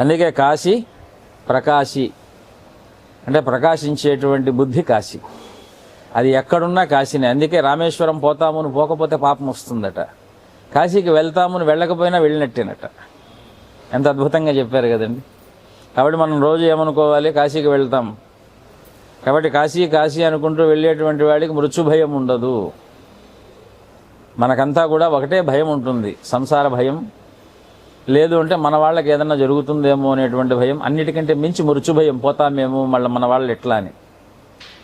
అందుకే కాశీ ప్రకాశి. అంటే ప్రకాశించేటువంటి బుద్ధి కాశీ. అది ఎక్కడున్నా కాశీనే. అందుకే రామేశ్వరం పోతామును పోకపోతే పాపం వస్తుందట. కాశీకి వెళ్తామును వెళ్ళకపోయినా వెళ్ళినట్టేనట. ఎంత అద్భుతంగా చెప్పారు కదండి. కాబట్టి మనం రోజు ఏమనుకోవాలి? కాశీకి వెళ్తాం. కాబట్టి కాశీ కాశీ అనుకుంటూ వెళ్ళేటువంటి వాడికి మృత్యు భయం ఉండదు. మనకంతా కూడా ఒకటే భయం ఉంటుంది. సంసార భయం లేదు అంటే మన వాళ్ళకి ఏదన్నా జరుగుతుందేమో అనేటువంటి భయం అన్నిటికంటే మించి మృత్యు భయం పోతామేమో మళ్ళీ మన వాళ్ళు ఎట్లా అని.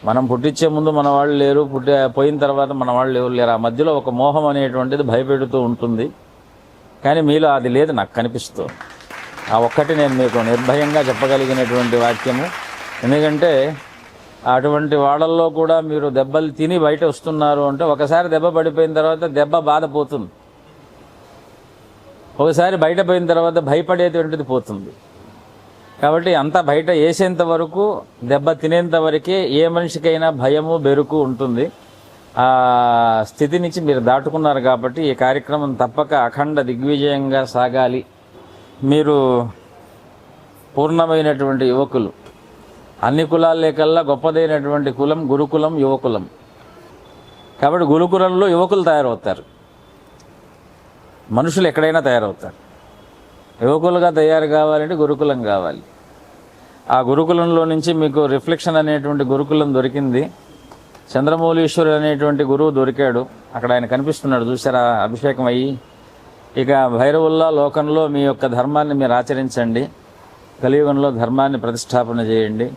మనం పుట్టించే ముందు మన వాళ్ళు లేరు పుట్టి పోయిన తర్వాత మన వాళ్ళు ఎవరు లేరు. ఆ మధ్యలో ఒక మోహం అనేటువంటిది భయపెడుతూ ఉంటుంది. కానీ మీలో అది లేదు నాకు కనిపిస్తూ. ఆ ఒక్కటి నేను మీకు నిర్భయంగా చెప్పగలిగినటువంటి వాక్యము. ఎందుకంటే అటువంటి వాళ్ళల్లో కూడా మీరు దెబ్బలు తిని బయట వస్తున్నారు అంటే ఒకసారి దెబ్బ పడిపోయిన తర్వాత దెబ్బ బాధపోతుంది ఒకసారి బయట పోయిన తర్వాత భయపడేటువంటిది పోతుంది. కాబట్టి అంతా బయట వేసేంత వరకు దెబ్బ తినేంత వరకే ఏ మనిషికైనా భయము బెరుకు ఉంటుంది. ఆ స్థితి నుంచి మీరు దాటుకున్నారు కాబట్టి ఈ కార్యక్రమం తప్పక అఖండ దిగ్విజయంగా సాగాలి. మీరు పూర్ణమైనటువంటి యువకులు. అన్ని కులాలే కల్లా గొప్పదైనటువంటి కులం గురుకులం యువకులం. కాబట్టి గురుకులంలో యువకులు తయారవుతారు. మనుషులు ఎక్కడైనా తయారవుతారు. యువకులుగా తయారు కావాలంటే గురుకులం కావాలి. ఆ గురుకులంలో నుంచి మీకు రిఫ్లెక్షన్ అనేటువంటి గురుకులం దొరికింది. చంద్రమౌళీశ్వరుడు అనేటువంటి గురువు దొరికాడు. అక్కడ ఆయన కనిపిస్తున్నాడు. చూసారా అభిషేకం అయ్యి. ఇక భైరవుల్లా లోకంలో మీ యొక్క ధర్మాన్ని మీరు ఆచరించండి. కలియుగంలో ధర్మాన్ని ప్రతిష్టాపన చేయండి.